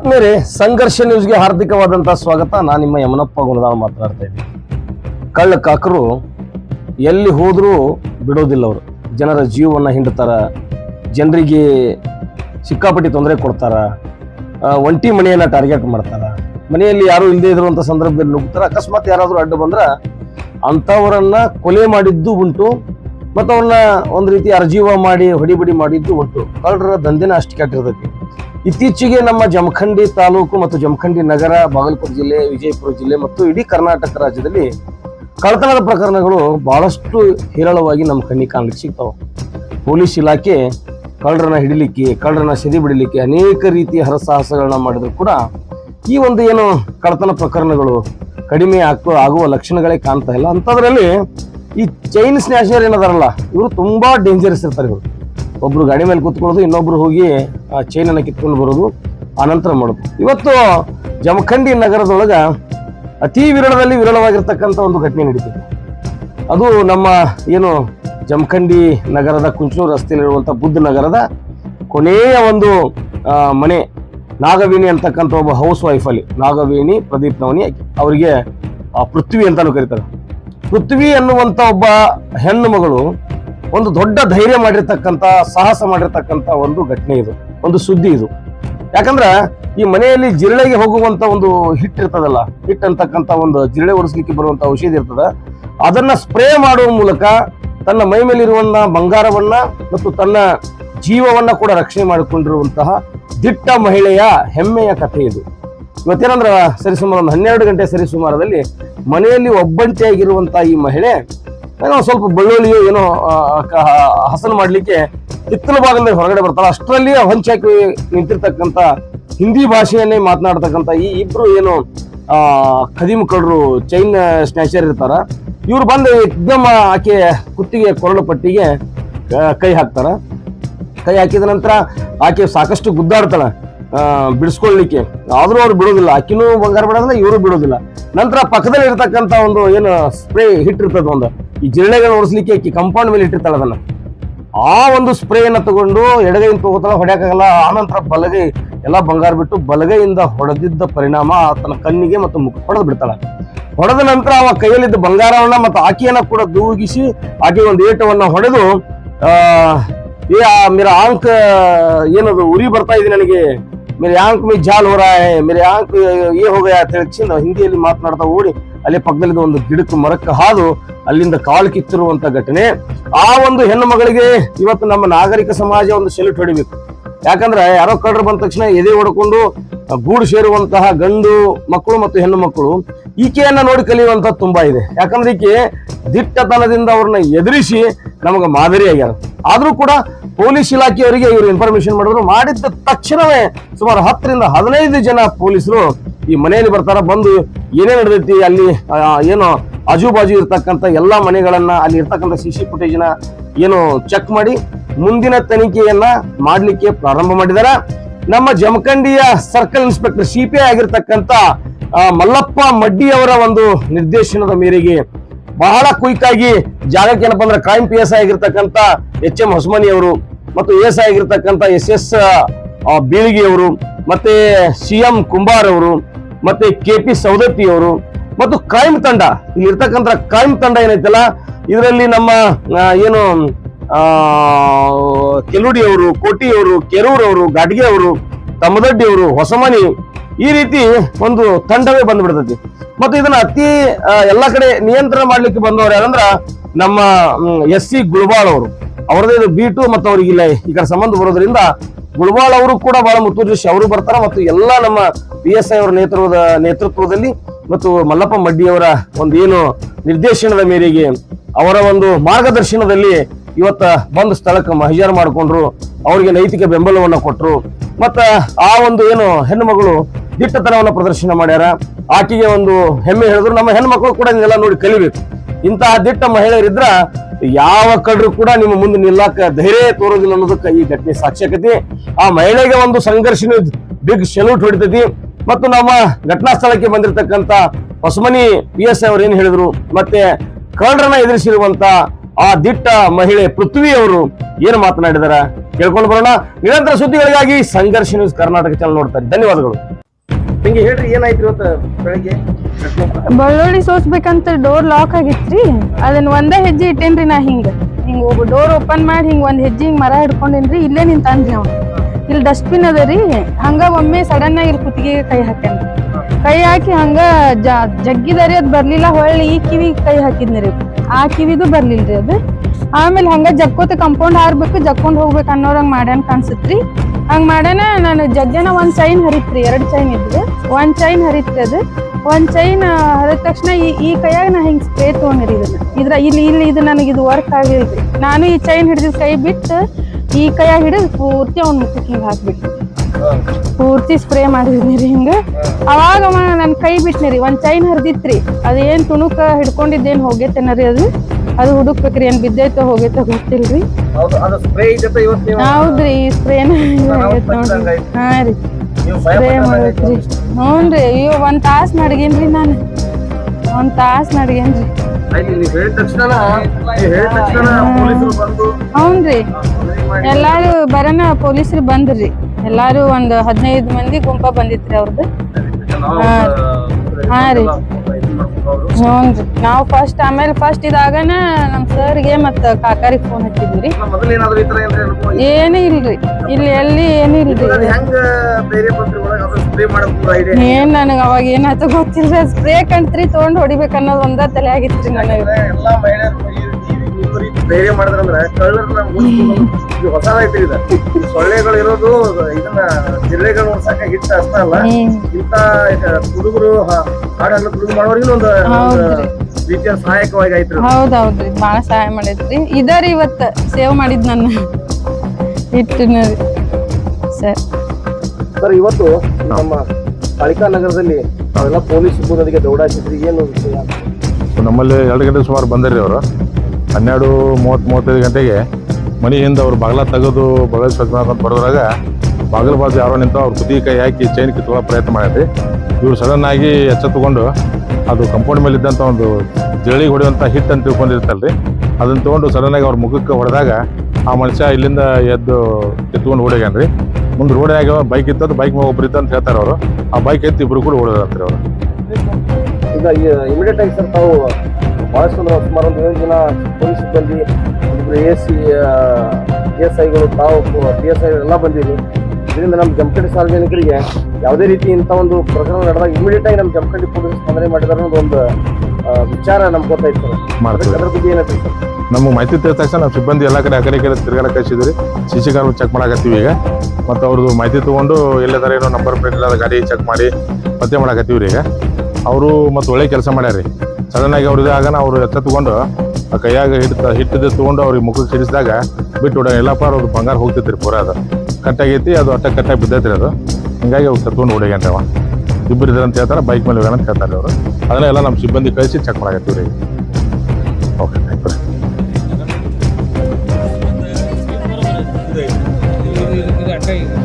ಆತ್ಮೇಲೆ ಸಂಘರ್ಷ ನ್ಯೂಸ್ಗೆ ಹಾರ್ದಿಕವಾದಂತಹ ಸ್ವಾಗತ. ನಾನು ನಿಮ್ಮ ಯಮನಪ್ಪ ಗುಣದಾವ್ ಮಾತನಾಡ್ತಾ ಇದ್ದೀನಿ. ಕಳ್ಳ ಕಾಕರು ಎಲ್ಲಿ ಹೋದರೂ ಬಿಡೋದಿಲ್ಲ ಅವರು. ಜನರ ಜೀವವನ್ನು ಹಿಂಡ್ತಾರ. ಜನರಿಗೆ ಸಿಕ್ಕಾಪಟ್ಟಿ ತೊಂದರೆ ಕೊಡ್ತಾರ. ಒಂಟಿ ಮನೆಯನ್ನ ಟಾರ್ಗೆಟ್ ಮಾಡ್ತಾರ. ಮನೆಯಲ್ಲಿ ಯಾರು ಇಲ್ಲದೆ ಇರುವಂತ ಸಂದರ್ಭದಲ್ಲಿ ನುಗ್ತಾರ ಅಕಸ್ಮಾತ್ ಯಾರಾದರೂ ಅಡ್ಡ ಬಂದ್ರ ಅಂಥವರನ್ನ ಕೊಲೆ ಮಾಡಿದ್ದು ಉಂಟು. ಮತ್ತು ಅವ್ರನ್ನ ಒಂದು ರೀತಿ ಅರ್ಜೀವ ಮಾಡಿ, ಹೊಡಿಬಡಿ ಮಾಡಿದ್ದು ಒಟ್ಟು. ಕಳ್ಳರ ದಂಧೆನ ಅಷ್ಟು ಕೆಟ್ಟಿರ್ತೈತಿ ಇತ್ತೀಚೆಗೆ ನಮ್ಮ ಜಮಖಂಡಿ ತಾಲೂಕು ಮತ್ತು ಜಮಖಂಡಿ ನಗರ, ಬಾಗಲಕೋಟೆ ಜಿಲ್ಲೆ, ವಿಜಯಪುರ ಜಿಲ್ಲೆ ಮತ್ತು ಇಡೀ ಕರ್ನಾಟಕ ರಾಜ್ಯದಲ್ಲಿ ಕಳ್ಳತನದ ಪ್ರಕರಣಗಳು ಬಹಳಷ್ಟು ಹೇರಳವಾಗಿ ನಮ್ಮ ಕಣ್ಣಿಗೆ ಕಾಣಲಿಕ್ಕೆ ಸಿಗ್ತಾವೆ. ಪೊಲೀಸ್ ಇಲಾಖೆ ಕಳ್ಳರನ್ನ ಹಿಡಿಲಿಕ್ಕೆ, ಕಳ್ಳರನ್ನ ಸೆದಿ ಬಿಡಲಿಕ್ಕೆ ಅನೇಕ ರೀತಿಯ ಹರಸಾಹಸಗಳನ್ನ ಮಾಡಿದ್ರು ಕೂಡ ಈ ಒಂದು ಏನು ಕಳ್ಳತನ ಪ್ರಕರಣಗಳು ಕಡಿಮೆ ಆಗ್ತಾ, ಆಗುವ ಲಕ್ಷಣಗಳೇ ಕಾಣ್ತಾ ಇಲ್ಲ. ಅಂಥದ್ರಲ್ಲಿ ಈ ಚೈನ್ ಸ್ನ್ಯಾಚರ್ ಏನದಾರಲ್ಲ, ಇವರು ತುಂಬಾ ಡೇಂಜರಸ್ ಇರ್ತಾರೆ ಇವರು. ಒಬ್ರು ಗಾಡಿ ಮೇಲೆ ಕೂತ್ಕೊಳ್ಳೋದು, ಇನ್ನೊಬ್ರು ಹೋಗಿ ಆ ಚೈನ್ ಅನ್ನ ಕಿತ್ಕೊಂಡು ಬರೋದು ಆನಂತರ ಮಾಡೋದು. ಇವತ್ತು ಜಮಖಂಡಿ ನಗರದೊಳಗ ಅತಿ ವಿರಳದಲ್ಲಿ ವಿರಳವಾಗಿರ್ತಕ್ಕಂಥ ಒಂದು ಘಟನೆ ನಡೀತಿದೆ. ಅದು ನಮ್ಮ ಏನು ಜಮಖಂಡಿ ನಗರದ ಕುಂಚನೂರು ರಸ್ತೆಯಲ್ಲಿರುವಂಥ ಬುದ್ಧ ನಗರದ ಕೊನೆಯ ಒಂದು ಮನೆ, ನಾಗವೇಣಿ ಅಂತಕ್ಕಂಥ ಒಬ್ಬ ಹೌಸ್ ವೈಫ್ ಅಲ್ಲಿ, ನಾಗವೇಣಿ ಪ್ರದೀಪ್ ನವನಿ, ಅವರಿಗೆ ಪೃಥ್ವಿ ಅಂತಾನು ಕರೀತಾರೆ. ಪೃಥ್ವಿ ಅನ್ನುವಂಥ ಒಬ್ಬ ಹೆಣ್ಣು ಮಗಳು ಒಂದು ದೊಡ್ಡ ಧೈರ್ಯ ಮಾಡಿರ್ತಕ್ಕಂಥ, ಸಾಹಸ ಮಾಡಿರ್ತಕ್ಕಂಥ ಒಂದು ಘಟನೆ ಇದು, ಒಂದು ಸುದ್ದಿ ಇದು. ಯಾಕಂದ್ರೆ ಈ ಮನೆಯಲ್ಲಿ ಜಿರಳೆಗೆ ಹೋಗುವಂತ ಒಂದು ಹಿಟ್ ಇರ್ತದಲ್ಲ, ಹಿಟ್ ಅಂತಕ್ಕಂಥ ಒಂದು ಜಿರಳೆ ಒರೆಸ್ಲಿಕ್ಕೆ ಬರುವಂತ ಔಷಧಿ ಇರ್ತದ, ಅದನ್ನ ಸ್ಪ್ರೇ ಮಾಡುವ ಮೂಲಕ ತನ್ನ ಮೈ ಮೇಲಿರುವಂತ ಬಂಗಾರವನ್ನ ಮತ್ತು ತನ್ನ ಜೀವವನ್ನ ಕೂಡ ರಕ್ಷಣೆ ಮಾಡಿಕೊಂಡಿರುವಂತಹ ದಿಟ್ಟ ಮಹಿಳೆಯ ಹೆಮ್ಮೆಯ ಕಥೆ ಇದು. ಇವತ್ತೇನಂದ್ರ ಸರಿಸುಮಾರು ಒಂದು ಹನ್ನೆರಡು ಗಂಟೆ ಸರಿಸುಮಾರದಲ್ಲಿ ಮನೆಯಲ್ಲಿ ಒಬ್ಬಂಟಿಯಾಗಿರುವಂತಹ ಈ ಮಹಿಳೆ, ಏನೋ ಸ್ವಲ್ಪ ಬೆಳ್ಳುಳ್ಳಿ ಏನೋ ಹಸನ್ ಮಾಡ್ಲಿಕ್ಕೆ ಹಿತ್ತಲ ಭಾಗದಲ್ಲಿ ಹೊರಗಡೆ ಬರ್ತಾರೆ ಅಷ್ಟರಲ್ಲಿ ಹೊಂಚಾಕಿ ನಿಂತಿರ್ತಕ್ಕಂಥ ಹಿಂದಿ ಭಾಷೆಯನ್ನೇ ಮಾತನಾಡ್ತಕ್ಕಂಥ ಈ ಇಬ್ರು ಏನು ಖದೀಮ್ ಕಡ್ರು ಚೈನ್ ಸ್ನ್ಯಾಚರ್ ಇರ್ತಾರ. ಇವ್ರು ಬಂದು ಎಕ್ದಮ್ ಆಕೆ ಕುತ್ತಿಗೆ ಕೊರಳು ಪಟ್ಟಿಗೆ ಕೈ ಹಾಕ್ತಾರ. ಕೈ ಹಾಕಿದ ನಂತರ ಆಕೆ ಸಾಕಷ್ಟು ಗುದ್ದಾಡ್ತಾಳ. ಬಿಡಿಸ್ಕೊಳ್ಳಿಕ್ಕೆ. ಆದರೂ ಅವ್ರು ಬಿಡೋದಿಲ್ಲ. ಅಕ್ಕಿನೂ ಬಂಗಾರ ಬಿಡೋದಿಲ್ಲ ಇವರು ಬಿಡೋದಿಲ್ಲ. ನಂತರ ಪಕ್ಕದಲ್ಲಿ ಇರತಕ್ಕಂತ ಒಂದು ಏನು ಸ್ಪ್ರೇ ಹಿಟ್ಟಿರ್ತದ ಒಂದು. ಈ ಜಿರಳೆಗಳನ್ನ ಓಡಿಸ್ಲಿಕ್ಕೆ ಅಕ್ಕಿ ಕಂಪೌಂಡ್ ಮೇಲೆ ಇಟ್ಟಿರ್ತಾಳೆ ಅದನ್ನ. ಆ ಒಂದು ಸ್ಪ್ರೇಯನ್ನ ತಗೊಂಡು ಎಡಗೈಯಿಂದ ತಗೋತಾಳ, ಹೊಡ್ಯಾಕಾಗಲ್ಲ. ಆನಂತರ ಬಲಗೈ, ಎಲ್ಲ ಬಂಗಾರ ಬಿಟ್ಟು ಬಲಗೈಯಿಂದ ಹೊಡೆದಿದ್ದ ಪರಿಣಾಮ ಆತನ ಕಣ್ಣಿಗೆ ಮತ್ತು ಮುಖ ಹೊಡೆದು ಬಿಡ್ತಾಳ. ಹೊಡೆದ ನಂತರ ಅವ ಕೈಯಲ್ಲಿದ್ದ ಬಂಗಾರವನ್ನ ಮತ್ತು ಆಕೆಯನ್ನ ಕೂಡ ದೂಗಿಸಿ ಆಕೆ ಒಂದು ಏಟವನ್ನ ಹೊಡೆದು, ಆ ಮೇರ ಆಂಕ್ ಏನದು ಉರಿ ಬರ್ತಾ ಇದೆ ನನಗೆ. ಮೇರೆ ಆಂಕ್ ಮೇ ಜಾಲ್ ಹೋರ ಮೇರೆ ಆಂಕ್ ಏ ಹೋಗಯ ಅಂತ ಹೇಳಿಕ್ಷಣ ಹಿಂದಿಯಲ್ಲಿ ಮಾತನಾಡ್ತಾ ಓಡಿ, ಅಲ್ಲಿ ಪಕ್ಕದಲ್ಲಿ ಒಂದು ಗಿಡಕ್ಕೆ ಮರಕ್ಕೆ ಹಾದು, ಅಲ್ಲಿಂದ ಕಾಲು ಕಿತ್ತಿರುವಂತ ಘಟನೆ. ಆ ಒಂದು ಹೆಣ್ಣು ಮಗಳಿಗೆ ಇವತ್ತು ನಮ್ಮ ನಾಗರಿಕ ಸಮಾಜ ಒಂದು ಸೆಲ್ಯೂಟ್ ಹೊಡಿಬೇಕು ಯಾಕಂದ್ರೆ ಯಾರೋ ಕಳ್ಳರು ಬಂದ ತಕ್ಷಣ ಎದೆ ಹೊಡ್ಕೊಂಡು ಗೂಡು ಸೇರುವಂತಹ ಗಂಡು ಮಕ್ಕಳು ಮತ್ತು ಹೆಣ್ಣು ಮಕ್ಕಳು ಈಕೆಯನ್ನ ನೋಡಿ ಕಲಿಯುವಂತ ತುಂಬಾ ಇದೆ. ಯಾಕಂದ್ರೆ ಈಕೆ ದಿಟ್ಟತನದಿಂದ ಅವ್ರನ್ನ ಎದುರಿಸಿ ನಮಗೆ ಮಾದರಿ ಆಗ್ಯಾರ. ಆದರೂ ಕೂಡ ಪೊಲೀಸ್ ಇಲಾಖೆಯವರಿಗೆ ಇವರು ಇನ್ಫಾರ್ಮೇಶನ್ ಮಾಡಿದ್ರು. ಮಾಡಿದ್ದ ತಕ್ಷಣವೇ ಸುಮಾರು ಹತ್ತರಿಂದ ಹದಿನೈದು ಜನ ಪೊಲೀಸರು ಈ ಮನೆಯಲ್ಲಿ ಬರ್ತಾರ, ಬಂದು ಏನೇ ನಡೆದೈತಿ, ಅಲ್ಲಿ ಏನು ಆಜು ಬಾಜು ಇರ್ತಕ್ಕಂಥ ಎಲ್ಲ ಮನೆಗಳನ್ನ, ಅಲ್ಲಿ ಇರ್ತಕ್ಕಂಥ ಸಿ ಸಿ ಫುಟೇಜ್ನ ಏನು ಚೆಕ್ ಮಾಡಿ, ಮುಂದಿನ ತನಿಖೆಯನ್ನ ಮಾಡಲಿಕ್ಕೆ ಪ್ರಾರಂಭ ಮಾಡಿದ್ದಾರೆ ನಮ್ಮ ಜಮಖಂಡಿಯ ಸರ್ಕಲ್ ಇನ್ಸ್ಪೆಕ್ಟರ್ ಸಿ ಪಿ ಆಗಿರ್ತಕ್ಕಂಥ ಮಲ್ಲಪ್ಪ ಮಡ್ಡಿ ಅವರ ಒಂದು ನಿರ್ದೇಶನದ ಮೇರೆಗೆ ಬಹಳ ಕ್ವಿಕ್ ಆಗಿ ಜಾಗಕ್ಕೆ ಏನಪ್ಪಾ ಅಂದ್ರೆ ಕ್ರೈಮ್ ಪಿ ಎಸ್ ಆಗಿರ್ತಕ್ಕಂಥ ಎಚ್ ಎಂ ಹೊಸಮನಿ ಅವರು ಮತ್ತು ಎಸ್ ಆಗಿರ್ತಕ್ಕಂಥ ಎಸ್ ಎಸ್ ಬೀಳಿಗೆ ಅವರು, ಮತ್ತೆ ಸಿ ಎಂ ಕುಂಬಾರ್ ಅವರು, ಮತ್ತೆ ಕೆ ಪಿ ಸೌದತ್ತಿ ಅವರು, ಮತ್ತು ಕಾಯಂ ತಂಡ, ಇಲ್ಲಿ ಇರ್ತಕ್ಕಂಥ ಕ್ರೈಮ್ ತಂಡ ಏನೈತಲ್ಲ, ಇದರಲ್ಲಿ ನಮ್ಮ ಏನು ಕೆಲುಡಿ ಅವರು, ಕೋಟಿ ಅವರು, ಕೆರೂರ್ ಅವರು, ಗಾಡ್ಗೆ ಅವರು, ತಮ್ಮದಡ್ಡಿ ಅವರು, ಹೊಸಮನಿ, ಈ ರೀತಿ ಒಂದು ತಂಡವೇ ಬಂದ್ಬಿಡ್ತೈತಿ. ಮತ್ತು ಇದನ್ನ ಅತಿ ಎಲ್ಲ ಕಡೆ ನಿಯಂತ್ರಣ ಮಾಡ್ಲಿಕ್ಕೆ ಬಂದವರು ಯಾರಂದ್ರ ನಮ್ಮ ಎಸ್ ಸಿ ಗುಳ್ಬಾಳ್ ಅವರು. ಅವರದೇ ಇದು ಬಿ ಟು ಮತ್ತು ಅವ್ರಿಗೆ ಇಲ್ಲ ಈ ಕಡೆ ಸಂಬಂಧ ಬರೋದ್ರಿಂದ ಗುಳ್ಬಾಳ್ ಅವರು ಕೂಡ ಬಹಳ ಮುತುರ್ಜಿಸಿ ಅವರು ಬರ್ತಾರೆ ಮತ್ತು ಎಲ್ಲ ನಮ್ಮ ಪಿ ಎಸ್ ಐ ಅವರ ನೇತೃತ್ವದ, ನೇತೃತ್ವದಲ್ಲಿ ಮತ್ತು ಮಲ್ಲಪ್ಪ ಮಡ್ಡಿಯವರ ಒಂದು ಏನು ನಿರ್ದೇಶನದ ಮೇರೆಗೆ ಅವರ ಒಂದು ಮಾರ್ಗದರ್ಶನದಲ್ಲಿ ಇವತ್ತ ಬಂದ ಸ್ಥಳಕ್ಕೆ ಮಹಜಾರ್ ಮಾಡಿಕೊಂಡ್ರು. ಅವರಿಗೆ ನೈತಿಕ ಬೆಂಬಲವನ್ನು ಕೊಟ್ಟರು ಮತ್ತು ಆ ಒಂದು ಏನು ಹೆಣ್ಣು ಮಗಳು ದಿಟ್ಟತನವನ್ನ ಪ್ರದರ್ಶನ ಮಾಡ್ಯಾರ. ಆಕೆಗೆ ಒಂದು ಹೆಮ್ಮೆ ಹೇಳಿದ್ರು. ನಮ್ಮ ಹೆಣ್ಮಕ್ಳು ಕೂಡ ಇದನ್ನೆಲ್ಲ ನೋಡಿ ಕಲಿಬೇಕು. ಇಂತಹ ದಿಟ್ಟ ಮಹಿಳೆಯರಿದ್ರ ಯಾವ ಕಡ್ರು ಕೂಡ ನಿಮ್ಮ ಮುಂದೆ ನಿಲ್ಲಕ್ಕ ಧೈರ್ಯ ತೋರೋದಿಲ್ಲ ಅನ್ನೋದಕ್ಕೆ ಈ ಘಟನೆ ಸಾಕ್ಷ್ಯಕತೆ. ಆ ಮಹಿಳೆಗೆ ಒಂದು ಸಂಘರ್ಷ ಬಿಗ್ ಸೆಲ್ಯೂಟ್ ಹೊಡಿತೈತಿ. ಮತ್ತು ನಮ್ಮ ಘಟನಾ ಸ್ಥಳಕ್ಕೆ ಬಂದಿರತಕ್ಕಂತ ಹೊಸಮನಿ ಪಿ ಎಸ್ ಅವ್ರು ಏನ್ ಹೇಳಿದ್ರು? ಮತ್ತೆ ಕಳ್ಳರನ್ನ ಎದುರಿಸಿರುವಂತ ಆ ದಿಟ್ಟ ಮಹಿಳೆ ಪೃಥ್ವಿ ಅವರು ಏನು ಮಾತನಾಡಿದಾರ? ಕೇಳ್ಕೊಂಡು ಬರೋಣ. ನಿರಂತರ ಸುದ್ದಿಗಳಿಗಾಗಿ ಸಂಘರ್ಷ ನ್ಯೂಸ್ ಕರ್ನಾಟಕ ಚಾನಲ್ ನೋಡ್ತಾರೆ ಧನ್ಯವಾದಗಳು. ಹೇಳ್ರಿ ಏನಾಯ್ತು ಇವತ್ತು ಬೆಳ್ಳುಳ್ಳಿ ಸೋಸ್ಬೇಕಂತ ಡೋರ್ ಲಾಕ್ ಆಗಿತ್ರಿ. ಅದನ್ನ ಒಂದೇ ಹೆಜ್ಜೆ ಇಟ್ಟೇನ್ರಿ ನಾ ಹಿಂಗ. ಹಿಂಗ ಡೋರ್ ಓಪನ್ ಮಾಡಿ ಹಿಂಗ ಒಂದ್ ಹೆಜ್ಜೆ ಹಿಂಗ್ ಮರ ಹಿಡ್ಕೊಂಡೇನ್ರಿ, ಇಲ್ಲೇ ನಿಂತಾನ್ರಿ ಅವ್ನು. ಇಲ್ಲಿ ಡಸ್ಟ್ಬಿನ್ ಅದ ರೀ. ಹಂಗ ಒಮ್ಮೆ ಸಡನ್ ಆಗಿ ಇಲ್ಲಿ ಕುತ್ತಿಗೆಗೆ ಕೈ ಹಾಕ್ಯಾನ್ರಿ. ಕೈ ಹಾಕಿ ಹಂಗ ಜಗ್ಗಿದಾರಿ ಅದ್ ಬರ್ಲಿಲ್ಲ, ಹೊಳ್ಳಿ ಈ ಕಿವಿ ಕೈ ಹಾಕಿದ್ನಿ ಆ ಕಿವಿದು ಬರ್ಲಿಲ್ರಿ ಅದು. ಆಮೇಲೆ ಹಂಗ ಜಕ್ಕೋತ ಕಂಪೌಂಡ್ ಹಾರ್ಬೇಕು ಜಕ್ಕೊಂಡ್ ಹೋಗ್ಬೇಕು ಅನ್ನೋರಂಗ್ ಮಾಡ್ಯಾನ್ ಕಾಣಿಸುತ್ರಿ. ಹಂಗ ಮಾಡ್ಯಾನ? ನಾನು ಜಗ್ಗನ ಒಂದ್ ಚೈನ್ ಹರಿತ್ರಿ, ಎರಡು ಚೈನ್ ಇದ್ವು. ಒಂದ್ ಚೈನ್ ಹರಿತ್ರಿ ಅದು. ಒಂದ್ ಚೈನ್ ಹರಿದ ತಕ್ಷಣ ಈ ಈ ಕೈಯಾಗ ನಾ ಹಿಂಗ್ ಸ್ಪ್ರೇ ತಗೊಂಡಿರಿ ಇದನ್ನ. ಇದ್ರ ಇಲ್ಲಿ ಇಲ್ಲಿ ಇದು ನನಗೆ ಇದು ವರ್ಕ್ ಆಗಿಲ್ರಿ ನಾನು ಈ ಚೈನ್ ಹಿಡಿದ ಕೈ ಬಿಟ್ಟು ಈ ಕೈಯಾಗ ಹಿಡಿದು ಪೂರ್ತಿ ಅವ್ನ ಮುಖಕ್ಕೆ ಹಿಂಗ್ ಹಾಕ್ಬಿಟ್ಟು ಪೂರ್ತಿ ಸ್ಪ್ರೇ ಮಾಡಿದ್ನಿ ರೀ ಹಿಂಗ. ಅವಾಗ ಅವ ನನ್ ಕೈ ಬಿಟ್ನಿ ರೀ ಒಂದ್ ಚೈನ್ ಹರಿದಿತ್ರಿ. ಅದೇನ್ ತುಣುಕ ಹಿಡ್ಕೊಂಡಿದ್ದೇನ್ ರೀ ಅದು? ಅದು ಹುಡುಕ್ಬೇಕ್ರಿ, ಏನ್ ಬಿದ್ದೈತೋ ಹೋಗೈತೋ ಗೊತ್ತಿಲ್ರಿ. ಹೌದು ಅದು ಸ್ಪ್ರೇ ಜೊತೆ ಇವತ್ತು ನೀವು ಹೌದ್ರಿ ಈ ಸ್ಪ್ರೇನ ನೋಡ್ರಿ. ಹಾ ರೀ. ಸ್ಪ್ರೇ ಮಾಡೈತ್ರಿ ಹ್ಞೂನ್ರಿ ಅಯ್ಯೋ ಒಂದ್ ತಾಸ್ ನಡ್ಗೇನ್ರಿ ನಾನು. ಒಂದ್ ತಾಸ್ ನಡ್ಗೇನ್ರಿ ಆಯ್ತು ನೀವು ಹೇಳಿದ ತಕ್ಷಣ ನೀವು ಹೇಳಿದ ತಕ್ಷಣ ಪೊಲೀಸರು ಬಂದು ಹೌನ್ರಿ. ಎಲ್ಲಾರು ಬರನ ಪೊಲೀಸರು ಬಂದ್ರಿ. ಎಲ್ಲಾರು ಒಂದ್ ಹದಿನೈದು ಮಂದಿ ಗುಂಪ ಬಂದಿತ್ರಿ ಅವ್ರದ್ದು ಹಾ. ಒಂದು ರೀ. ನಾವು ಫಸ್ಟ್ ಆಮೇಲೆ ಫಸ್ಟ್ ಇದಾಗನ ನಮ್ ಸರ್ಗೆ ಮತ್ತ ಕಾಕಾರಿಗೆ ಫೋನ್ ಹಚ್ಚಿದ್ವಿ ರೀ? ಏನೂ ಇಲ್ರಿ. ಇಲ್ಲಿ ಎಲ್ಲಿ ಏನಿಲ್ರಿ ಇಲ್ರಿ. ಏನ್ ನನಗೆ ಅವಾಗ ಏನಾಯ್ತು ಗೊತ್ತಿಲ್ಲ ಸ್ಪ್ರೇ ಕಂತ್ರಿ ತಗೊಂಡ್ ಹೊಡಿಬೇಕನ್ನೋದ್ ಒಂದ ತಲೆ ಆಗಿತ್ತು ನನಗ. ಧೈರ್ಯ ಮಾಡಿದ್ರಂದ್ರ ಕಳ್ಳರನ್ನ ಇದು ಹೊಸದೈತಿ ಇದು. ಸೊಳ್ಳೆಗಳು ಇರೋದು ಇದನ್ನ ಜಿಲ್ಲೆಗಳು ಸಾಕ ಹಿಟ್ ಅಷ್ಟ ಅಲ್ಲ. ಇಂತ ಹುಡುಗರು ಹಾಡನ್ನು ಹುಡುಗ ಮಾಡೋರಿಗೂ ಒಂದು. ರೀತಿಯ ಸಹಾಯಕವಾಗಿ ಆಯ್ತು ಹೌದೌದ್ರಿ. ಬಹಳ ಸಹಾಯ ಮಾಡೈತ್ರಿ ಇದರಿ ಇವತ್ತು ಸೇವ್ ಮಾಡಿದ್ ನನ್ನ ಹಿಟ್ಟಿನ ಸರ್. ಸರ್ ಇವತ್ತು ನಮ್ಮ ಪಾಲಿಕಾ ನಗರದಲ್ಲಿ ಅವೆಲ್ಲ ಪೊಲೀಸ್ ಸಿಬ್ಬಂದಿಗೆ ದೌಡಾಯಿಸಿದ್ರಿ. ಏನು ವಿಷಯ? ನಮ್ಮಲ್ಲಿ ಎರಡು ಗಂಟೆ ಸುಮಾರು ಬಂದರಿ ಅವರು. ಹನ್ನೆರಡು ಮೂವತ್ತು ಮೂವತ್ತೈದು ಗಂಟೆಗೆ ಮನೆಯಿಂದ ಅವ್ರು ಬಾಗಿಲ ತೆಗೆದು ಬಗಲ ಮಾಡ್ಕೊಂಡು ಬರೋದ್ರಾಗ ಬಾಗಿಲು ಬಾಜು ಯಾರೋ ನಿಂತ ಅವ್ರು ಕುದಿ ಕೈ ಹಾಕಿ ಚೈನ್ ಕಿತ್ಕೊಳ್ಳೋ ಪ್ರಯತ್ನ ಮಾಡಿದ್ರಿ. ಇವ್ರು ಸಡನ್ ಆಗಿ ಎಚ್ಚೆತ್ತುಕೊಂಡು ಅದು ಕಂಪೌಂಡ್ ಮೇಲೆ ಇದ್ದಂಥ ಒಂದು ಜಳಿಗೆ ಹೊಡೆಯುವಂಥ ಹಿಟ್ ಅಂತ ತಿಳ್ಕೊಂಡಿರ್ತಲ್ರಿ ಅದನ್ನು ತೊಗೊಂಡು ಆಗಿ ಅವ್ರ ಮುಖಕ್ಕೆ ಹೊಡೆದಾಗ ಆ ಮನುಷ್ಯ ಇಲ್ಲಿಂದ ಎದ್ದು ಕಿತ್ಕೊಂಡು ಓಡಿಗ್ಯಾನ್ರಿ. ಮುಂದೆ ರೋಡ್ಯಾಗ ಬೈಕ್ ಇತ್ತದ್ದು ಬೈಕ್ ಮೇಲೆ ಇತ್ತು ಅಂತ ಹೇಳ್ತಾರೆ ಅವರು. ಆ ಬೈಕ್ ಎತ್ತಿ ಇಬ್ರು ಕೂಡ ಓಡೋದಂತ್ರಿ ಅವರು. ಬಹಳಷ್ಟು ಅಂದ್ರೆ ಸುಮಾರು ಒಂದು ಏಳು ಜನ ಪೊಲೀಸ್ ಸಿಬ್ಬಂದಿ ಇಬ್ಬರು ಎ ಸಿ ಎಸ್ ಐಗಳು ತಾವು ಪಿ ಎಸ್ ಐ ಎಲ್ಲ ಬಂದಿರಿ ಇದರಿಂದ ನಮ್ಮ ಜಮಖಂಡಿ ಸಾರ್ವಜನಿಕರಿಗೆ ಯಾವುದೇ ರೀತಿ ಇಂಥ ಒಂದು ಪ್ರಕರಣ ನಡೆದಾಗ ಇಮಿಡಿಯೇಟ್ ಆಗಿ ನಮ್ಮ ಜಮಖಂಡಿ ಪೊಲೀಸ್ ಸ್ಪಂದನೆ ಮಾಡಿದಾರೆ ಅನ್ನೋದು ಒಂದು ವಿಚಾರ ನಮ್ಗೆ ಗೊತ್ತಾಯ್ತು ಸರ್ ಅದ್ರ ಬಗ್ಗೆ ಏನಂತ ಸರ್? ನಮಗೆ ಮಾಹಿತಿ ತಿಳಿದ ತಕ್ಷಣ ನಮ್ಮ ಸಿಬ್ಬಂದಿ ಎಲ್ಲ ಕಡೆ ಆ ಕಡೆ ತಿರ್ಗಾಡಕ್ಕೆ ಕಳಿಸಿದ್ರಿ ಸಿ ಸಿ ಕ್ಯಾಮ್ರಾ ಚೆಕ್ ಮಾಡಾಕತ್ತೀವಿ ಈಗ. ಮತ್ತು ಅವ್ರದ್ದು ಮಾಹಿತಿ ತೊಗೊಂಡು ಎಲ್ಲದಾರ ಏನೋ ನಂಬರ್ ಪ್ಲೇಟ್ ಇಲ್ಲದ ಗಾಡಿ ಚೆಕ್ ಮಾಡಿ ಪತ್ತೆ ಮಾಡಾಕತ್ತೀವಿ ರೀ ಈಗ. ಅವರು ಮತ್ತು ಒಳ್ಳೆ ಕೆಲಸ ಮಾಡ್ಯಾರಿ ಸಡನ್ ಆಗಿ ಆಗನ ಅವರು ತಗೊಂಡು ಆ ಕೈಯಾಗ ಹಿಡಿತ ಹಿಟ್ಟಿದ್ದು ತೊಗೊಂಡು ಅವ್ರಿಗೆ ಮುಖಕ್ಕೆ ಸಿಡಿಸಿದಾಗ ಬಿಟ್ಟು ಹೊಡ ಎಲ್ಲಪ್ಪ ಅವ್ರದ್ದು ಬಂಗಾರ ಹೋಗ್ತೈತ್ರಿ ಪೂರ ಅದು. ಕಟ್ಟಾಗೈತಿ, ಅದು ಅಟ್ಟ ಕಟ್ಟಾಗಿ ಬಿದ್ದೈತ್ರಿ ಅದು. ಹಿಂಗಾಗಿ ಅವ್ರು ಕತ್ಕೊಂಡು ಹೊಡಿಗಂಟವ ಇಬ್ಬರು ಇದ್ದಾರೆ ಅಂತ ಹೇಳ್ತಾರೆ ಬೈಕ್ ಮೇಲೆ ಹೋಗೋಣ ಅಂತ ಹೇಳ್ತಾರೆ ಅವರು. ಅದನ್ನೆಲ್ಲ ನಮ್ಮ ಸಿಬ್ಬಂದಿ ಕಳಿಸಿ ಚೆಕ್ ಮಾಡಾಕತ್ತೀವಿ ರೀ. ಓಕೆ ಥ್ಯಾಂಕ್ ಯು ಇದು.